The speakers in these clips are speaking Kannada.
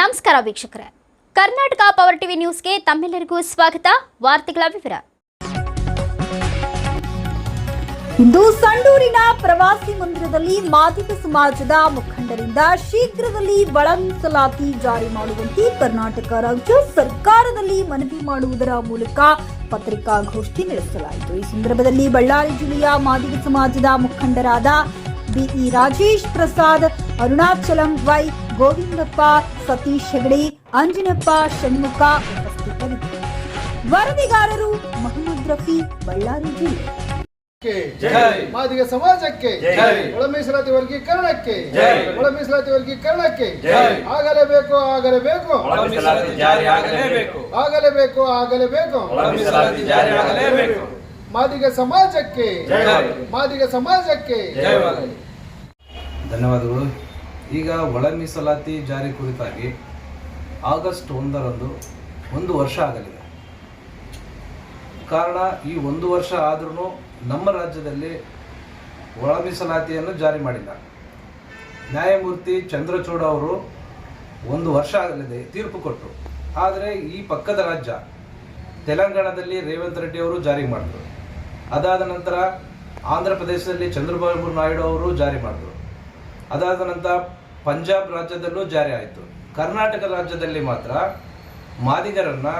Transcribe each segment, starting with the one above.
ನಮಸ್ಕಾರ ವೀಕ್ಷಕರೇ. ಕರ್ನಾಟಕ ಪವರ್ ಟಿವಿ ನ್ಯೂಸ್ಗೆ ತಮ್ಮೆಲ್ಲರಿಗೂ ಸ್ವಾಗತ. ವಾರ್ತೆಗಳ ವಿವರ. ಇಂದು ಸಂಡೂರಿನ ಪ್ರವಾಸಿ ಮಂದಿರದಲ್ಲಿ ಮಾದಿಗ ಸಮಾಜದ ಮುಖಂಡರಿಂದ ಶೀಘ್ರದಲ್ಲಿ ಒಳ ಮೀಸಲಾತಿ ಜಾರಿ ಮಾಡುವಂತೆ ಕರ್ನಾಟಕ ರಾಜ್ಯ ಸರ್ಕಾರದಲ್ಲಿ ಮನವಿ ಮಾಡುವುದರ ಮೂಲಕ ಪತ್ರಿಕಾಗೋಷ್ಠಿ ನಡೆಸಲಾಯಿತು. ಈ ಸಂದರ್ಭದಲ್ಲಿ ಬಳ್ಳಾರಿ ಜಿಲ್ಲೆಯ ಮಾದಿಗ ಸಮಾಜದ ಮುಖಂಡರಾದ B E Rajesh Prasad, Arunachalam Y Govindappa Satish Hegde Anjanappa Shanmukha ಉಪಸ್ಥಿತರಿದ್ದರು. ವರದಿಗಾರರು ಮಹಮ್ಮದ್ ರಫಿ ಬಳ್ಳಾರಿ ಜಿಲ್ಲೆ. ಮಾದಿಗ ಸಮಾಜಕ್ಕೆ. ಒಳ ಮೀಸಲಾತಿ ವರ್ಗೀಕರಣಕ್ಕೆ. ಒಳ ಮೀಸಲಾತಿ ವರ್ಗೀಕರಣಕ್ಕೆ. ಆಗಲೇ ಆಗಲೇಬೇಕು ಆಗಲೇಬೇಕು. ಬೇಕು ಆಗಲೇ ಬೇಕು ಆಗಲೇಬೇಕು ಆಗಲೇಬೇಕು. ಮಾದಿಗ ಸಮಾಜಕ್ಕೆ. ಮಾದಿಗ ಸಮಾಜಕ್ಕೆ. ಧನ್ಯವಾದಗಳು. ಈಗ ಒಳ ಮೀಸಲಾತಿ ಜಾರಿ ಕುರಿತಾಗಿ ಆಗಸ್ಟ್ ಒಂದರಂದು ಒಂದು ವರ್ಷ ಆಗಲಿದೆ. ಕಾರಣ ಈ ಒಂದು ವರ್ಷ ಆದ್ರೂ ನಮ್ಮ ರಾಜ್ಯದಲ್ಲಿ ಒಳ ಮೀಸಲಾತಿಯನ್ನು ಜಾರಿ ಮಾಡಿಲ್ಲ. ನ್ಯಾಯಮೂರ್ತಿ ಚಂದ್ರಚೂಡ ಅವರು ಒಂದು ವರ್ಷ ಆಗಲಿದೆ ತೀರ್ಪು ಕೊಟ್ಟರು ಆದರೆ ಈ ಪಕ್ಕದ ರಾಜ್ಯ ತೆಲಂಗಾಣದಲ್ಲಿ ರೇವಂತ್ ರೆಡ್ಡಿ ಅವರು ಜಾರಿ ಮಾಡಿದ್ರು. ಅದಾದ ನಂತರ ಆಂಧ್ರ ಪ್ರದೇಶದಲ್ಲಿ ಚಂದ್ರಬಾಬು ನಾಯ್ಡು ಅವರು ಜಾರಿ ಮಾಡಿದ್ರು. ಅದಾದ ನಂತರ ಪಂಜಾಬ್ ರಾಜ್ಯದಲ್ಲೂ ಜಾರಿ ಆಯಿತು. ಕರ್ನಾಟಕ ರಾಜ್ಯದಲ್ಲಿ ಮಾತ್ರ ಮಾದಿಗರನ್ನ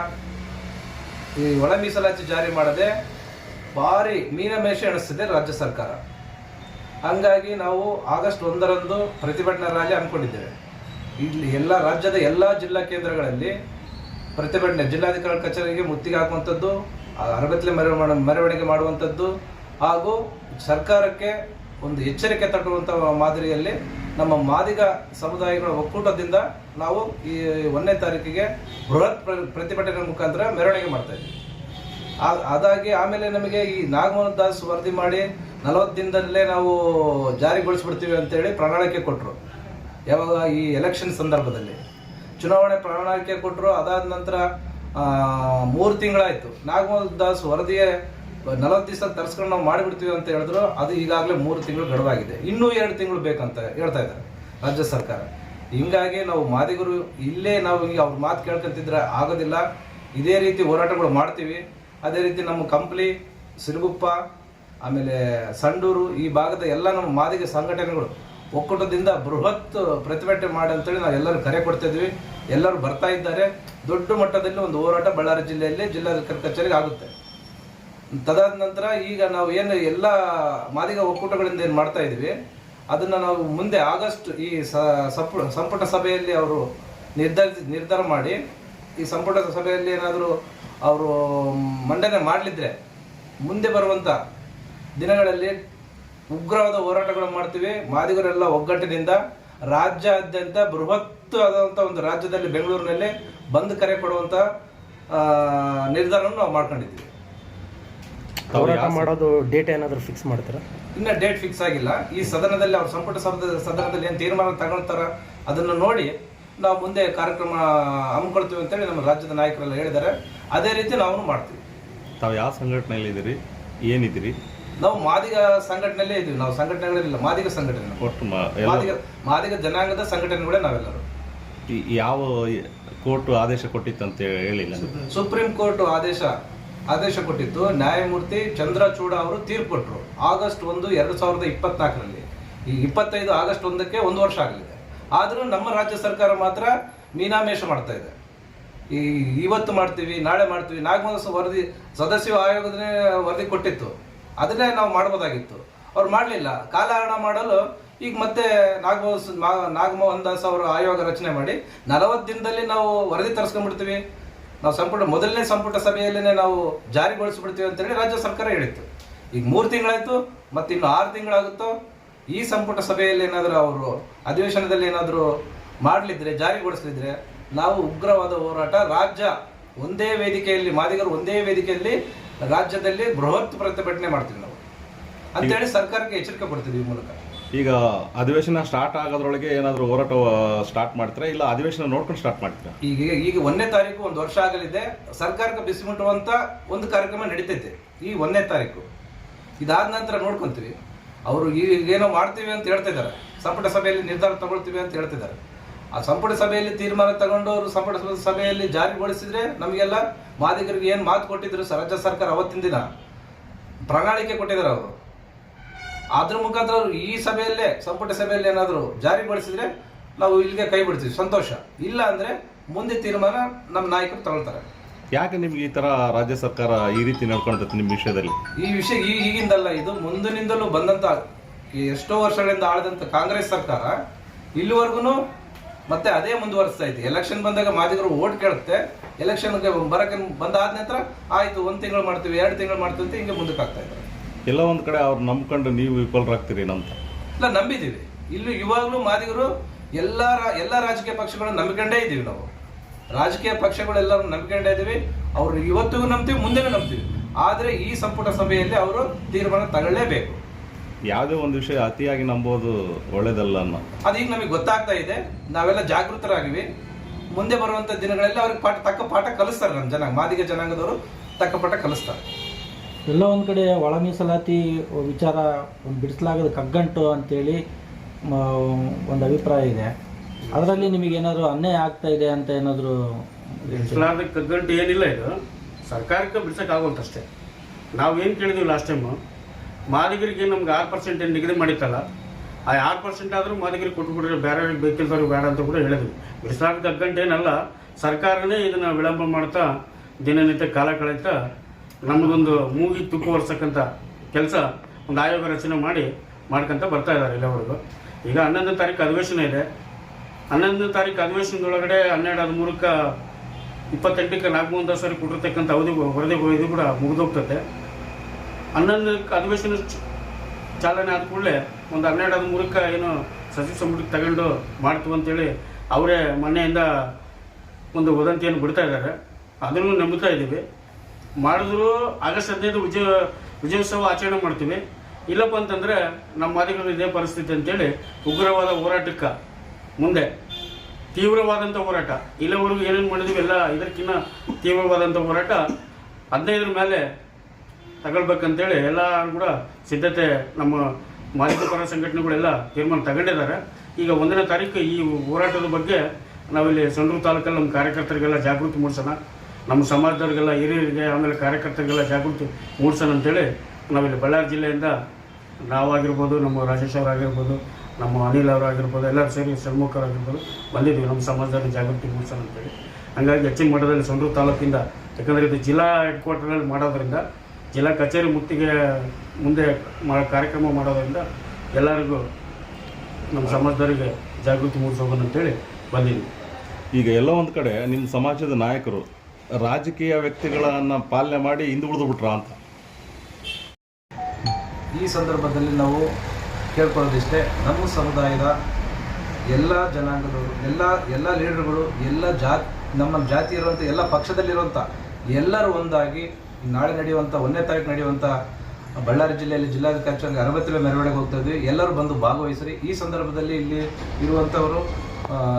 ಈ ಒಳ ಮೀಸಲಾತಿ ಜಾರಿ ಮಾಡದೆ ಭಾರಿ ಮೀನಮೇಷ ಎಣಿಸ್ತಿದೆ ರಾಜ್ಯ ಸರ್ಕಾರ. ಹಂಗಾಗಿ ನಾವು ಆಗಸ್ಟ್ ಒಂದರಂದು ಪ್ರತಿಭಟನಾ ರ್ಯಾಲಿ ಹಮ್ಮಿಕೊಂಡಿದ್ದೇವೆ. ಇಲ್ಲಿ ಎಲ್ಲ ರಾಜ್ಯದ ಎಲ್ಲ ಜಿಲ್ಲಾ ಕೇಂದ್ರಗಳಲ್ಲಿ ಪ್ರತಿಭಟನೆ ಜಿಲ್ಲಾಧಿಕಾರಿ ಕಚೇರಿಗೆ ಮುತ್ತಿಗೆ ಹಾಕುವಂಥದ್ದು ಅರಗತ್ಲೆ ಮೆರವ, ಮೆರವಣಿಗೆ ಮಾಡುವಂಥದ್ದು ಹಾಗೂ ಸರ್ಕಾರಕ್ಕೆ ಒಂದು ಎಚ್ಚರಿಕೆ ತಟ್ಟುವಂಥ ಮಾದರಿಯಲ್ಲಿ ನಮ್ಮ ಮಾದಿಗ ಸಮುದಾಯಗಳ ಒಕ್ಕೂಟದಿಂದ ನಾವು ಈ ಒಂದನೇ ತಾರೀಕಿಗೆ ಬೃಹತ್ ಪ್ರ- ಪ್ರತಿಭಟನೆ ಮುಖಾಂತರ ಮೆರವಣಿಗೆ ಮಾಡ್ತಾ ಇದ್ದೀವಿ. ಅದಾಗಿ ಆಮೇಲೆ ನಮಗೆ ಈ ನಾಗಮೋಹನ್ ದಾಸ್ ವರದಿ ಮಾಡಿ ನಲವತ್ತು ದಿನದಲ್ಲೇ ನಾವು ಜಾರಿಗೊಳಿಸ್ಬಿಡ್ತೀವಿ ಅಂತೇಳಿ ಪ್ರಣಾಳಿಕೆ ಕೊಟ್ಟರು ಯಾವಾಗ ಈ ಎಲೆಕ್ಷನ್ ಸಂದರ್ಭದಲ್ಲಿ. ಚುನಾವಣೆ ಪ್ರಣಾಳಿಕೆ ಕೊಟ್ಟರು ಅದಾದ ನಂತರ ಮೂರು ತಿಂಗಳಾಯಿತು. ನಾಗಮೋಹನ್ ದಾಸ್ ವರದಿಯೇ ನಲವತ್ತು ದಿವಸ ತರಿಸ್ಕೊಂಡು ನಾವು ಮಾಡಿಬಿಡ್ತೀವಿ ಅಂತ ಹೇಳಿದ್ರು, ಅದು ಈಗಾಗಲೇ ಮೂರು ತಿಂಗಳು ಗಡುವಾಗಿದೆ. ಇನ್ನೂ ಎರಡು ತಿಂಗಳು ಬೇಕಂತ ಹೇಳ್ತಾ ಇದ್ದಾರೆ ರಾಜ್ಯ ಸರ್ಕಾರ. ಹಿಂಗಾಗಿ ನಾವು ಮಾದಿಗರು ಇಲ್ಲೇ ನಾವು ಅವ್ರ ಮಾತು ಕೇಳ್ಕೊಂತಿದ್ರೆ ಆಗೋದಿಲ್ಲ. ಇದೇ ರೀತಿ ಹೋರಾಟಗಳು ಮಾಡ್ತೀವಿ. ಅದೇ ರೀತಿ ನಮ್ಮ ಕಂಪ್ಲಿ, ಸಿರುಗುಪ್ಪ, ಆಮೇಲೆ ಸಂಡೂರು ಈ ಭಾಗದ ಎಲ್ಲ ನಮ್ಮ ಮಾದಿಗ ಸಂಘಟನೆಗಳು ಒಕ್ಕೂಟದಿಂದ ಬೃಹತ್ ಪ್ರತಿಭಟನೆ ಮಾಡಿ ಅಂತೇಳಿ ನಾವು ಎಲ್ಲರೂ ಕರೆ ಕೊಡ್ತಾ ಇದ್ವಿ ಎಲ್ಲರೂ ಬರ್ತಾ ಇದ್ದಾರೆ. ದೊಡ್ಡ ಮಟ್ಟದಲ್ಲಿ ಒಂದು ಹೋರಾಟ ಬಳ್ಳಾರಿ ಜಿಲ್ಲೆಯಲ್ಲಿ ಜಿಲ್ಲಾಧಿಕಾರಿ ಕಚೇರಿಗೆ ಆಗುತ್ತೆ. ತದಾದ ನಂತರ ಈಗ ನಾವು ಏನು ಎಲ್ಲ ಮಾದಿಗ ಒಕ್ಕೂಟಗಳಿಂದ ಏನು ಮಾಡ್ತಾ ಇದ್ದೀವಿ, ಅದನ್ನ ನಾವು ಮುಂದೆ ಆಗಸ್ಟ್ ಈ ಸಂಪುಟ ಸಭೆಯಲ್ಲಿ ಅವರು ನಿರ್ಧಾರ ನಿರ್ಧಾರ ಮಾಡಿ, ಈ ಸಂಪುಟ ಸಭೆಯಲ್ಲಿ ಏನಾದರೂ ಅವರು ಮಂಡನೆ ಮಾಡಲಿದ್ರೆ, ಮುಂದೆ ಬರುವಂತ ದಿನಗಳಲ್ಲಿ ಉಗ್ರವಾದ ಹೋರಾಟಗಳು ಮಾಡ್ತೀವಿ, ಮಾದಿಗರೆಲ್ಲ ಒಗ್ಗಟ್ಟಿನಿಂದ ರಾಜ್ಯಾದ್ಯಂತ ಬೃಹತ್ ಆದಂಥ ಒಂದು ರಾಜ್ಯದಲ್ಲಿ ಬೆಂಗಳೂರಿನಲ್ಲಿ ಬಂದ್ ಕರೆ ಕೊಡುವಂತ ನಿರ್ಧಾರವನ್ನು ನಾವು ಮಾಡ್ಕೊಂಡಿದ್ದೀವಿ. ಹೋರಾಟ ಮಾಡೋದು ಡೇಟ್ ಏನಾದರೂ ಫಿಕ್ಸ್ ಮಾಡ್ತೀರಾ? ಇನ್ನ ಡೇಟ್ ಫಿಕ್ಸ್ ಆಗಿಲ್ಲ. ಈ ಸದನದಲ್ಲಿ ಅವ್ರ ಸಂಪುಟ ಸಭದ ಸದನದಲ್ಲಿ ಏನು ತೀರ್ಮಾನ ತಗೊಳ್ತಾರ ಅದನ್ನು ನೋಡಿ ನಾವು ಮುಂದೆ ಕಾರ್ಯಕ್ರಮ ಹಮ್ಮಿಕೊಳ್ತೀವಿ ಅಂತೇಳಿ ನಮ್ಮ ರಾಜ್ಯದ ನಾಯಕರೆಲ್ಲ ಹೇಳಿದ್ದಾರೆ. ಅದೇ ರೀತಿ ನಾವು ಮಾಡ್ತೀವಿ. ತಾವು ಯಾವ ಸಂಘಟನೆಯಲ್ಲಿ ಇದ್ದೀರಿ? ಏನಿದ್ದೀರಿ? ನಾವು ಮಾದಿಗ ಸಂಘಟನೆಯಲ್ಲೇ ಇದ್ದೀವಿ. ನಾವು ಸಂಘಟನೆಗಳಿಲ್ಲ ಮಾದಿಗ ಸಂಘಟನೆ. ಒಟ್ಟು ಮಾದಿಗ ಮಾದಿಗ ಜನಾಂಗದ ಸಂಘಟನೆಗಳೇ ನಾವೆಲ್ಲರೂ. ಈ- ಯಾವ ಕೋರ್ಟ್ ಆದೇಶ ಕೊಟ್ಟಿತ್ತು ಅಂತ ಹೇಳಿಲ್ಲ ಸುಪ್ರೀಂ ಕೋರ್ಟ್ ಆದೇಶ ಆದೇಶ ಕೊಟ್ಟಿತ್ತು. ನ್ಯಾಯಮೂರ್ತಿ ಚಂದ್ರಚೂಡ ಅವರು ತೀರ್ಪು ಕೊಟ್ಟರು ಆಗಸ್ಟ್ ಒಂದು, ಎರಡು ಸಾವಿರದ ಇಪ್ಪತ್ನಾಲ್ಕರಲ್ಲಿ. ಈ ಇಪ್ಪತ್ತೈದು ಆಗಸ್ಟ್ ಒಂದಕ್ಕೆ ಒಂದು ವರ್ಷ ಆಗಲಿದೆ. ಆದರೂ ನಮ್ಮ ರಾಜ್ಯ ಸರ್ಕಾರ ಮಾತ್ರ ಮೀನಾಮೇಷ ಮಾಡ್ತಾ ಇದೆ. ಈ ಇವತ್ತು ಮಾಡ್ತೀವಿ, ನಾಳೆ ಮಾಡ್ತೀವಿ. ನಾಗಮೋಹನ್ ವರದಿ ಸದಸ್ಯ ಆಯೋಗದನ್ನೇ ವರದಿ ಕೊಟ್ಟಿತ್ತು. ಅದನ್ನೇ ನಾವು ಮಾಡ್ಬೋದಾಗಿತ್ತು. ಅವ್ರು ಮಾಡಲಿಲ್ಲ. ಕಾಲಹರಣ ಮಾಡಲು ಈಗ ಮತ್ತೆ ನಾಗಮೋಹನ್ ನಾಗಮೋಹನ್ ದಾಸ್ ಅವರು ಆಯೋಗ ರಚನೆ ಮಾಡಿ ನಲವತ್ತು ದಿನದಲ್ಲಿ ನಾವು ವರದಿ ತರಿಸ್ಕೊಂಡ್ಬಿಡ್ತೀವಿ. ನಾವು ಸಂಪುಟ ಮೊದಲನೇ ಸಂಪುಟ ಸಭೆಯಲ್ಲೇ ನಾವು ಜಾರಿಗೊಳಿಸ್ಬಿಡ್ತೀವಿ ಅಂತೇಳಿ ರಾಜ್ಯ ಸರ್ಕಾರ ಹೇಳಿತ್ತು. ಈಗ ಮೂರು ತಿಂಗಳಾಯಿತು ಮತ್ತೆ ಇನ್ನು ಆರು ತಿಂಗಳಾಗುತ್ತೋ ಈ ಸಂಪುಟ ಸಭೆಯಲ್ಲಿ ಏನಾದರೂ ಅವರು ಅಧಿವೇಶನದಲ್ಲಿ ಏನಾದರೂ ಮಾಡಲಿದ್ರೆ ಜಾರಿಗೊಳಿಸಲಿದ್ರೆ ನಾವು ಉಗ್ರವಾದ ಹೋರಾಟ ರಾಜ್ಯ ಒಂದೇ ವೇದಿಕೆಯಲ್ಲಿ ಮಾದಿಗರು ಒಂದೇ ವೇದಿಕೆಯಲ್ಲಿ ರಾಜ್ಯದಲ್ಲಿ ಬೃಹತ್ ಪ್ರತಿಭಟನೆ ಮಾಡ್ತೀವಿ ನಾವು. ಅಂತೇಳಿ ಸರ್ಕಾರಕ್ಕೆ ಎಚ್ಚರಿಕೆ ಕೊಡ್ತೀವಿ ಈ ಮೂಲಕ. ಈಗ ಅಧಿವೇಶನ ಸ್ಟಾರ್ಟ್ ಆಗೋದ್ರೊಳಗೆ ಏನಾದರೂ ಹೋರಾಟ ಸ್ಟಾರ್ಟ್ ಮಾಡ್ತೀರಾ? ಇಲ್ಲ ಅಧಿವೇಶನ ನೋಡ್ಕೊಂಡು ಸ್ಟಾರ್ಟ್ ಮಾಡ್ತೀರಾ? ಈಗ ಈಗ ಒಂದನೇ ತಾರೀಕು ಒಂದು ವರ್ಷ ಆಗಲಿದೆ. ಸರ್ಕಾರಕ್ಕೆ ಬಿಸಿ ಮುಟ್ಟುವಂತ ಒಂದು ಕಾರ್ಯಕ್ರಮ ನಡೀತೈತೆ. ಈ ಒಂದನೇ ತಾರೀಕು. ಇದಾದ ನಂತರ ನೋಡ್ಕೊಂತೀವಿ. ಅವರು ಏನೋ ಮಾಡ್ತೀವಿ ಅಂತ ಹೇಳ್ತಾ ಇದ್ದಾರೆ. ಸಂಪುಟ ಸಭೆಯಲ್ಲಿ ನಿರ್ಧಾರ ತಗೊಳ್ತೀವಿ ಅಂತ ಹೇಳ್ತಿದ್ದಾರೆ ಆ ಸಂಪುಟ ಸಭೆಯಲ್ಲಿ ತೀರ್ಮಾನ ತಗೊಂಡು ಅವರು ಸಂಪುಟ ಸಭೆಯಲ್ಲಿ ಜಾರಿಗೊಳಿಸಿದ್ರೆ ನಮಗೆಲ್ಲ ಮಾದಿಗರಿಗೆ ಏನು ಮಾತು ಕೊಟ್ಟಿದ್ರು? ರಾಜ್ಯ ಸರ್ಕಾರ ಅವತ್ತಿನ ದಿನ ಪ್ರಣಾಳಿಕೆ ಕೊಟ್ಟಿದ್ದಾರೆ ಅವರು. ಅದ್ರ ಮುಖಾಂತರ ಅವ್ರು ಈ ಸಭೆಯಲ್ಲೇ ಸಂಪುಟ ಸಭೆಯಲ್ಲಿ ಏನಾದರೂ ಜಾರಿಗೊಳಿಸಿದ್ರೆ ನಾವು ಇಲ್ಲಿಗೆ ಕೈ ಬಿಡ್ತೀವಿ ಸಂತೋಷ. ಇಲ್ಲ ಅಂದ್ರೆ ಮುಂದೆ ತೀರ್ಮಾನ ನಮ್ಮ ನಾಯಕರು ತಗೊಳ್ತಾರೆ. ಯಾಕೆ ನಿಮ್ಗೆ ಈ ತರ ರಾಜ್ಯ ಸರ್ಕಾರ ಈ ರೀತಿ ನಡ್ಕೊಳ್ತೈತೆ ನಿಮ್ಮ ವಿಷಯದಲ್ಲಿ? ಈ ವಿಷಯ ಈ ಈಗಿಂದಲ್ಲ ಇದು ಮುಂದಿನಿಂದಲೂ ಬಂದಂತ ಈ ಎಷ್ಟೋ ವರ್ಷಗಳಿಂದ ಆಳದಂತ ಕಾಂಗ್ರೆಸ್ ಸರ್ಕಾರ ಇಲ್ಲಿವರೆಗೂ ಮತ್ತೆ ಅದೇ ಮುಂದುವರಿಸ್ತಾ ಇದೆ. ಎಲೆಕ್ಷನ್ ಬಂದಾಗ ಮಾದಿಗರು ಓಟ್ ಕೇಳುತ್ತೆ ಎಲೆಕ್ಷನ್ಗೆ ಬರಕ್ಕೆ ಬಂದಾದ ನಂತರ ಆಯ್ತು ಒಂದು ತಿಂಗಳು ಮಾಡ್ತೀವಿ ಎರಡು ತಿಂಗಳು ಮಾಡ್ತೀವಿ ಅಂತ ಹಿಂಗೆ ಮುಂದಕ್ಕೆ ಆಗ್ತಾ ಇದ್ದಾರೆ ಎಲ್ಲ ಒಂದ್ ಕಡೆ ಅವ್ರು ನಂಬ್ಕೊಂಡು ನೀವು ವಿಫಲರಾಗ್ತೀರಿ ಅಂತ ಇಲ್ಲ ನಂಬಿದ್ದೀವಿ. ಇಲ್ಲಿ ಇವಾಗಲೂ ಮಾದಿಗರು ಎಲ್ಲ ಎಲ್ಲ ರಾಜಕೀಯ ಪಕ್ಷಗಳನ್ನ ನಂಬಿಕೊಂಡೇ ಇದ್ದೀವಿ ನಾವು. ರಾಜಕೀಯ ಪಕ್ಷಗಳೆಲ್ಲರೂ ನಂಬಿಕೊಂಡೇ ಇದ್ದೀವಿ. ಅವರು ಇವತ್ತಿಗೂ ನಂಬ್ತೀವಿ ಮುಂದೆನೂ ನಂಬ್ತೀವಿ. ಆದರೆ ಈ ಸಂಪುಟ ಸಭೆಯಲ್ಲಿ ಅವರು ತೀರ್ಮಾನ ತಗೊಳ್ಳೇಬೇಕು. ಯಾವುದೇ ಒಂದು ವಿಷಯ ಅತಿಯಾಗಿ ನಂಬೋದು ಒಳ್ಳೇದಲ್ಲ ಅನ್ನೋ. ಅದೀಗ ನಮಗೆ ಗೊತ್ತಾಗ್ತಾ ಇದೆ. ನಾವೆಲ್ಲ ಜಾಗೃತರಾಗಿವಿ. ಮುಂದೆ ಬರುವಂತ ದಿನಗಳಲ್ಲಿ ಅವ್ರಿಗೆ ಪಾಠ ತಕ್ಕ ಪಾಠ ಕಲಿಸ್ತಾರೆ ನಮ್ಮ ಜನಾಂಗ ಮಾದಿಗ ಜನಾಂಗದವರು ತಕ್ಕ ಪಾಠ ಕಲಿಸ್ತಾರೆ. ಎಲ್ಲೋ ಒಂದು ಕಡೆ ಒಳ ಮೀಸಲಾತಿ ವಿಚಾರ ಒಂದು ಬಿಡಿಸಲಾಗದ ಕಗ್ಗಂಟು ಅಂತೇಳಿ ಒಂದು ಅಭಿಪ್ರಾಯ ಇದೆ. ಅದರಲ್ಲಿ ನಿಮಗೆ ಏನಾದರೂ ಅನ್ಯಾಯ ಆಗ್ತಾ ಇದೆ ಅಂತ ಏನಾದರೂ ಬಿಡಿಸಲಾರ್ದ ಕಗ್ಗಂಟು ಏನಿಲ್ಲ ಇದು. ಸರ್ಕಾರಕ್ಕೆ ಬಿಡಿಸೋಕ್ಕಾಗುವಂತಷ್ಟೇ ನಾವು ಏನು ಕೇಳಿದ್ವಿ ಲಾಸ್ಟ್ ಟೈಮು ಮಾದಿಗರಿಗೆ ನಮ್ಗೆ ಆರು ಪರ್ಸೆಂಟ್ ಏನು ನಿಗದಿ ಮಾಡಿತ್ತಲ್ಲ, ಆ ಆರು ಪರ್ಸೆಂಟ್ ಆದರೂ ಮಾದಿಗರಿಗೆ ಕೊಟ್ಬಿಟ್ರೆ ಬೇರೆ ಬೇಕಿಲ್ದವ್ರಿಗೆ ಬೇಡ ಅಂತ ಕೂಡ ಹೇಳಿದ್ವಿ. ಬಿಡಿಸಲಾರ್ದ ಕಗ್ಗಂಟು ಏನಲ್ಲ ಸರ್ಕಾರನೇ ಇದನ್ನು ವಿಳಂಬ ಮಾಡ್ತಾ ದಿನನಿತ್ಯ ಕಾಲ ಕಳೀತಾ ನಮಗೊಂದು ಮೂಗಿ ತುಕ್ಕು ಒರೆಸಕ್ಕಂಥ ಕೆಲಸ ಒಂದು ಆಯೋಗ ರಚನೆ ಮಾಡಿ ಮಾಡ್ಕೊಂತ ಬರ್ತಾ ಇದ್ದಾರೆ ಇಲ್ಲಿವರೆಗೂ. ಈಗ ಹನ್ನೊಂದನೇ ತಾರೀಕು ಅಧಿವೇಶನ ಇದೆ. ಹನ್ನೊಂದನೇ ತಾರೀಕು ಅಧಿವೇಶನದೊಳಗಡೆ ಹನ್ನೆರಡು ಹದಿಮೂರಕ್ಕೆ ಇಪ್ಪತ್ತೆಂಟಕ್ಕೆ ನಾಲ್ಕು ಸರಿ ಕೊಟ್ಟಿರ್ತಕ್ಕಂಥ ಅವಧಿ ವರದಿ ಇದು ಕೂಡ ಮುಗಿದೋಗ್ತದೆ. ಹನ್ನೊಂದು ಅಧಿವೇಶನ ಚಾಲನೆ ಆದ ಕೂಡಲೇ ಒಂದು ಹನ್ನೆರಡು ಹದಿಮೂರಕ್ಕೆ ಏನು ಸಚಿವ ಸಂಪುಟಕ್ಕೆ ತಗೊಂಡು ಮಾಡ್ತೀವಿ ಅಂತೇಳಿ ಅವರೇ ಮೊನ್ನೆಯಿಂದ ಒಂದು ವದಂತಿಯನ್ನು ಬಿಡ್ತಾ ಇದ್ದಾರೆ. ಅದನ್ನು ನಂಬುತ್ತಾ ಇದ್ದೀವಿ. ಮಾಡಿದ್ರು ಆಗಸ್ಟ್ ಹದಿನೈದು ವಿಜಯ ವಿಜಯೋತ್ಸವ ಆಚರಣೆ ಮಾಡ್ತೀವಿ. ಇಲ್ಲಪ್ಪ ಅಂತಂದರೆ ನಮ್ಮ ಮಾದಿಗರು ಇದೇ ಪರಿಸ್ಥಿತಿ ಅಂತೇಳಿ ಉಗ್ರವಾದ ಹೋರಾಟಕ್ಕೆ ಮುಂದೆ ತೀವ್ರವಾದಂಥ ಹೋರಾಟ. ಇಲ್ಲವರೆಗೂ ಏನೇನು ಮಾಡಿದ್ವಿ ಎಲ್ಲ ಇದಕ್ಕಿಂತ ತೀವ್ರವಾದಂಥ ಹೋರಾಟ. ಹದಿನೈದರ ಮೇಲೆ ತಗೊಳ್ಬೇಕಂತೇಳಿ ಎಲ್ಲ ಕೂಡ ಸಿದ್ಧತೆ ನಮ್ಮ ಮಾದಿಗ ಪರ ಸಂಘಟನೆಗಳೆಲ್ಲ ತೀರ್ಮಾನ ತಗೊಂಡಿದ್ದಾರೆ. ಈಗ ಒಂದನೇ ತಾರೀಕು ಈ ಹೋರಾಟದ ಬಗ್ಗೆ ನಾವಿಲ್ಲಿ ಸಂಡೂರು ತಾಲೂಕಲ್ಲಿ ನಮ್ಮ ಕಾರ್ಯಕರ್ತರಿಗೆಲ್ಲ ಜಾಗೃತಿ ಮೂಡಿಸೋಣ. ನಮ್ಮ ಸಮಾಜದವ್ರಿಗೆಲ್ಲ ಹಿರಿಯರಿಗೆ, ಆಮೇಲೆ ಕಾರ್ಯಕರ್ತರಿಗೆಲ್ಲ ಜಾಗೃತಿ ಮೂಡಿಸೋಣ ಅಂತೇಳಿ ನಾವಿಲ್ಲಿ ಬಳ್ಳಾರಿ ಜಿಲ್ಲೆಯಿಂದ ನಾವಾಗಿರ್ಬೋದು, ನಮ್ಮ ರಾಜೇಶ್ ಅವರಾಗಿರ್ಬೋದು, ನಮ್ಮ ಅನಿಲ್ ಅವರಾಗಿರ್ಬೋದು, ಎಲ್ಲರೂ ಸೇರಿ ಷಣ್ಮುಖರಾಗಿರ್ಬೋದು ಬಂದಿದ್ದೀವಿ. ನಮ್ಮ ಸಮಾಜದಲ್ಲಿ ಜಾಗೃತಿ ಮೂಡಿಸೋಣ ಅಂತೇಳಿ. ಹಂಗಾಗಿ ಹೆಚ್ಚಿನ ಮಟ್ಟದಲ್ಲಿ ಸಂಡೂರು ತಾಲೂಕಿಂದ, ಯಾಕಂದರೆ ಇದು ಜಿಲ್ಲಾ ಹೆಡ್ ಕ್ವಾರ್ಟರ್ನಲ್ಲಿ ಮಾಡೋದ್ರಿಂದ, ಜಿಲ್ಲಾ ಕಚೇರಿ ಮುತ್ತಿಗೆ ಮುಂದೆ ಕಾರ್ಯಕ್ರಮ ಮಾಡೋದ್ರಿಂದ ಎಲ್ಲರಿಗೂ ನಮ್ಮ ಸಮಾಜದವರಿಗೆ ಜಾಗೃತಿ ಮೂಡಿಸೋಣ ಅಂತೇಳಿ ಬಂದಿದ್ದೀವಿ. ಈಗ ಎಲ್ಲ ಒಂದು ಕಡೆ ನಿಮ್ಮ ಸಮಾಜದ ನಾಯಕರು ರಾಜಕೀಯ ವ್ಯಕ್ತಿಗಳನ್ನು ಪಾಲನೆ ಮಾಡಿ ಹಿಂದುಳಿದು ಬಿಟ್ರ ಅಂತ. ಈ ಸಂದರ್ಭದಲ್ಲಿ ನಾವು ಕೇಳ್ಕೊಳ್ಳೋದಿಷ್ಟೇ, ನಮ್ಮ ಸಮುದಾಯದ ಎಲ್ಲ ಜನಾಂಗದವರು, ಎಲ್ಲ ಎಲ್ಲ ಲೀಡರ್ಗಳು, ಎಲ್ಲ ಜಾತಿ, ನಮ್ಮ ಜಾತಿ ಇರುವಂಥ ಎಲ್ಲ ಪಕ್ಷದಲ್ಲಿರುವಂಥ ಎಲ್ಲರೂ ಒಂದಾಗಿ ನಾಳೆ ನಡೆಯುವಂಥ ಒಂದನೇ ತಾರೀಕು ನಡೆಯುವಂಥ ಬಳ್ಳಾರಿ ಜಿಲ್ಲೆಯಲ್ಲಿ ಜಿಲ್ಲಾಧಿಕಾರಿ ಅರವತ್ತನೇ ಮೆರವಣಿಗೆ ಹೋಗ್ತಾ ಇದ್ವಿ. ಎಲ್ಲರೂ ಬಂದು ಭಾಗವಹಿಸ್ರಿ. ಈ ಸಂದರ್ಭದಲ್ಲಿ ಇಲ್ಲಿ ಇರುವಂಥವರು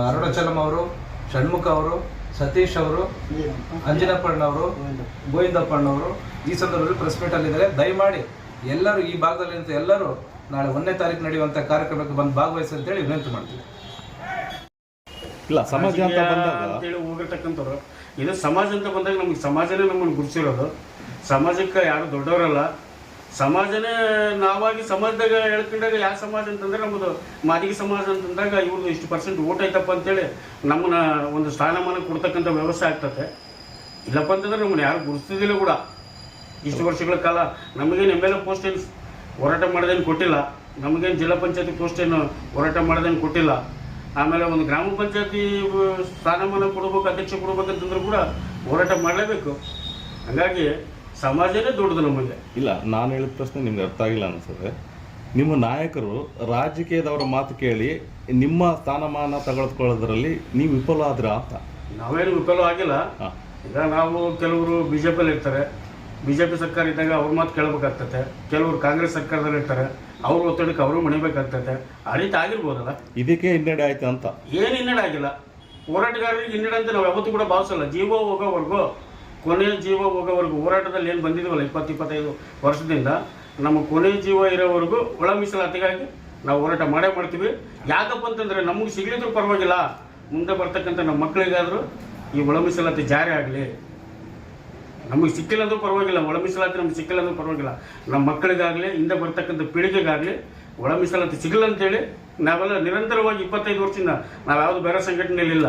ಅರುಣಾಚಲಂ ಅವರು, ಷಣ್ಮುಖ ಅವರು ಸತೀಶ್ ಅವರು ಅಂಜನಪ್ಪಣ್ಣವರು ಗೋವಿಂದಪ್ಪಣ್ಣವರು ಈ ಸಂದರ್ಭದಲ್ಲಿ ಪ್ರೆಸ್ ಮೀಟ್ ಅಲ್ಲಿದ್ದಾರೆ. ದಯಮಾಡಿ ಎಲ್ಲರೂ ಈ ಭಾಗದಲ್ಲಿ ನಿಂತು ಎಲ್ಲರೂ ನಾಳೆ ಒಂದನೇ ತಾರೀಕು ನಡೆಯುವಂತ ಕಾರ್ಯಕ್ರಮಕ್ಕೆ ಬಂದು ಭಾಗವಹಿಸಿ ಅಂತೇಳಿ ವಿನಂತಿ ಮಾಡ್ತೀವಿ ಇಲ್ಲ ಸಮಾಜ ಅಂತ ಹೇಳಿ ಅಂತೇಳಿ ಹೋಗಿರ್ತಕ್ಕಂಥವ್ರು ಇದು ಸಮಾಜ ಅಂತ ಬಂದಾಗ ನಮಗೆ ಸಮಾಜನೇ ನಮ್ಮನ್ನು ಗುರುತಿರೋದು ಸಮಾಜಕ್ಕೆ ಯಾರು ದೊಡ್ಡವರಲ್ಲ. ಸಮಾಜನೇ ನಾವಾಗಿ ಸಮಾಜದಾಗ ಹೇಳ್ಕೊಂಡಾಗ ಯಾವ ಸಮಾಜ ಅಂತಂದ್ರೆ ನಮ್ಮದು ಮಾದಿಗೆ ಸಮಾಜ ಅಂತಂದಾಗ ಇವ್ರದ್ದು ಇಷ್ಟು ಪರ್ಸೆಂಟ್ ಓಟ್ ಐತಪ್ಪ ಅಂತೇಳಿ ನಮ್ಮನ್ನ ಒಂದು ಸ್ಥಾನಮಾನ ಕೊಡ್ತಕ್ಕಂಥ ವ್ಯವಸ್ಥೆ ಆಗ್ತದೆ ಇಲ್ಲಪ್ಪ ಅಂತಂದ್ರೆ ನಮ್ಮನ್ನ ಯಾರು ಗುರುತಿದ್ದಿಲ್ಲ ಕೂಡ. ಇಷ್ಟು ವರ್ಷಗಳ ಕಾಲ ನಮಗೇನು ಎಂ ಎಲ್ ಎ ಪೋಸ್ಟ್ ಏನು ಹೋರಾಟ ಮಾಡೋದೇನು ಕೊಟ್ಟಿಲ್ಲ. ನಮಗೇನು ಜಿಲ್ಲಾ ಪಂಚಾಯತಿ ಪೋಸ್ಟ್ ಏನು ಹೋರಾಟ ಮಾಡೋದೇನು ಕೊಟ್ಟಿಲ್ಲ. ಆಮೇಲೆ ಒಂದು ಗ್ರಾಮ ಪಂಚಾಯತಿ ಸ್ಥಾನಮಾನ ಕೊಡ್ಬೇಕು, ಅಧ್ಯಕ್ಷ ಕೊಡ್ಬೇಕಂತಂದ್ರೂ ಕೂಡ ಹೋರಾಟ ಮಾಡಲೇಬೇಕು. ಹಾಗಾಗಿ ಸಮಾಜನೇ ದೊಡ್ಡದು ನಮಗೆ ಇಲ್ಲ ನಾನು ಹೇಳಿದ ಪ್ರಶ್ನೆ ನಿಮ್ಗೆ ಅರ್ಥ ಆಗಿಲ್ಲ ಅನ್ಸುತ್ತೆ. ನಿಮ್ಮ ನಾಯಕರು ರಾಜಕೀಯದವರ ಮಾತು ಕೇಳಿ ನಿಮ್ಮ ಸ್ಥಾನಮಾನ ತಗೊಳ್ಕೊಳ್ಳೋದ್ರಲ್ಲಿ ನೀವು ವಿಫಲ ಆದ್ರೆ ಅಂತ? ನಾವೇನು ವಿಫಲ ಆಗಿಲ್ಲ. ಈಗ ನಾವು ಕೆಲವರು ಬಿ ಜೆ ಪಿಯಲ್ಲಿ ಇರ್ತಾರೆ. ಬಿ ಜೆ ಪಿ ಸರ್ಕಾರ ಇದ್ದಾಗ ಅವ್ರ ಮಾತು ಕೇಳಬೇಕಾಗ್ತದೆ ಕೆಲವರು ಕಾಂಗ್ರೆಸ್ ಸರ್ಕಾರದಲ್ಲಿ ಇರ್ತಾರೆ. ಅವ್ರ ಒತ್ತಡಕ್ಕೆ ಅವರು ಮಣಿಬೇಕಾಗ್ತದೆ ಆ ರೀತಿ ಆಗಿರ್ಬೋದಲ್ಲ? ಇದಕ್ಕೆ ಹಿನ್ನಡೆ ಆಯ್ತು ಅಂತ. ಏನು ಹಿನ್ನಡೆ ಆಗಿಲ್ಲ. ಹೋರಾಟಗಾರರಿಗೆ ಹಿನ್ನಡೆ ಅಂತ ನಾವು ಯಾವತ್ತೂ ಕೂಡ ಭಾವಿಸಲ್ಲ. ಜೀವ ಹೋಗೋವರೆಗೂ ಕೊನೆಯ ಜೀವ ಹೋಗೋವರೆಗೂ ಹೋರಾಟದಲ್ಲಿ ಏನು ಬಂದಿದ್ದೀವಲ್ಲ ಇಪ್ಪತ್ತು ಇಪ್ಪತ್ತೈದು ವರ್ಷದಿಂದ, ನಮ್ಮ ಕೊನೆಯ ಜೀವ ಇರೋವರೆಗೂ ಒಳ ಮೀಸಲಾತಿಗಾಗಿ ನಾವು ಹೋರಾಟ ಮಾಡೇ ಮಾಡ್ತೀವಿ. ಯಾಕಪ್ಪ ಅಂತಂದರೆ ನಮಗೆ ಸಿಗಲಿದ್ರು ಪರವಾಗಿಲ್ಲ. ಮುಂದೆ ಬರ್ತಕ್ಕಂಥ ನಮ್ಮ ಮಕ್ಕಳಿಗಾದರೂ ಈ ಒಳ ಮೀಸಲಾತಿ ಜಾರಿ ಆಗಲಿ. ನಮಗೆ ಸಿಕ್ಕಿಲ್ಲ ಅಂದ್ರೂ ಪರವಾಗಿಲ್ಲ, ಒಳ ಮೀಸಲಾತಿ ನಮ್ಗೆ ಸಿಕ್ಕಿಲ್ಲ ಅಂದ್ರೂ ಪರವಾಗಿಲ್ಲ. ನಮ್ಮ ಮಕ್ಕಳಿಗಾಗಲಿ ಹಿಂದೆ ಬರ್ತಕ್ಕಂಥ ಪೀಳಿಗೆಗಾಗಲಿ ಒಳ ಮೀಸಲಾತಿ ಸಿಗಲ್ಲ ಅಂತೇಳಿ ನಾವೆಲ್ಲ ನಿರಂತರವಾಗಿ ಇಪ್ಪತ್ತೈದು ವರ್ಷದಿಂದ ನಾವು ಯಾವುದು ಬೇರೆ ಸಂಘಟನೆಯಲ್ಲಿ ಇಲ್ಲ.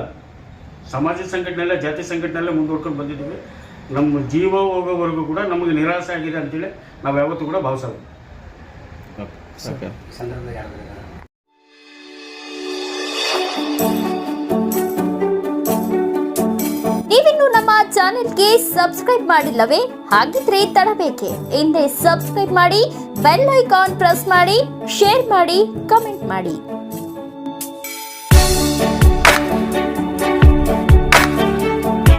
ಸಮಾಜ ಸಂಘಟನೆಯಲ್ಲೇ ಜಾತಿ ಸಂಘಟನೆಯಲ್ಲೇ ಮುಂದುವರ್ಕೊಂಡು ಬಂದಿದ್ದೀವಿ. ನಮ್ಮ ಜೀವ ಹೋಗೋವರೆಗೂ ಕೂಡ ನಮಗೆ ನಿರಾಸೆ ಆಗಿದೆ ಅಂತೇಳಿ ನಾವು ಯಾವತ್ತೂ ಕೂಡ ಭಾವಿಸೋದು ನೀವಿನ್ನು ನಮ್ಮ ಚಾನೆಲ್ಗೆ ಸಬ್ಸ್ಕ್ರೈಬ್ ಮಾಡಿಲ್ಲವೇ? ಹಾಗಿದ್ರೆ ತಡಬೇಕೆ. ಹಿಂದೆ ಸಬ್ಸ್ಕ್ರೈಬ್ ಮಾಡಿ ಬೆಲ್ ಐಕಾನ್ ಪ್ರೆಸ್ ಮಾಡಿ ಶೇರ್ ಮಾಡಿ ಕಮೆಂಟ್ ಮಾಡಿ.